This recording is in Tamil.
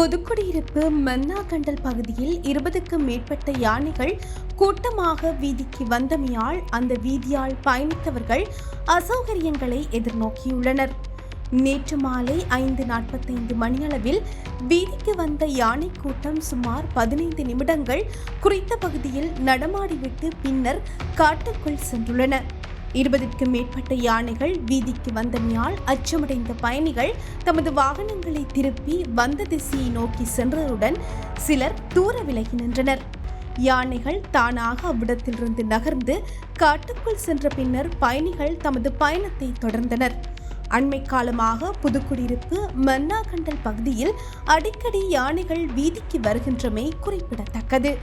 புதுக்குடியிருப்பு மன்னாகண்டல் பகுதியில் இருபதுக்கும் மேற்பட்ட யானைகள் கூட்டமாக வீதிக்கு வந்தமையால் அந்த வீதியால் பயணித்தவர்கள் அசௌகரியங்களை எதிர்நோக்கியுள்ளனர். நேற்று மாலை ஐந்து நாற்பத்தைந்து மணியளவில் வீதிக்கு வந்த யானை கூட்டம் சுமார் பதினைந்து நிமிடங்கள் குறித்த பகுதியில் நடமாடிவிட்டு பின்னர் காட்டுக்குள் சென்றுள்ளன. இருபதுக்கு மேற்பட்ட யானைகள் வீதிக்கு வந்தமையால் அச்சமடைந்த பயணிகள் தமது வாகனங்களை திருப்பி வந்த திசையை நோக்கி சென்றதுடன் சிலர் தூர விலகி நின்றனர். யானைகள் தானாக அவ்விடத்திலிருந்து நகர்ந்து காட்டுக்குள் சென்ற பின்னர் பயணிகள் தமது பயணத்தை தொடர்ந்தனர். அண்மை காலமாக புதுக்குடியிருப்பு மன்னாகண்டல் பகுதியில் அடிக்கடி யானைகள் வீதிக்கு வருகின்றமை குறிப்பிடத்தக்கது.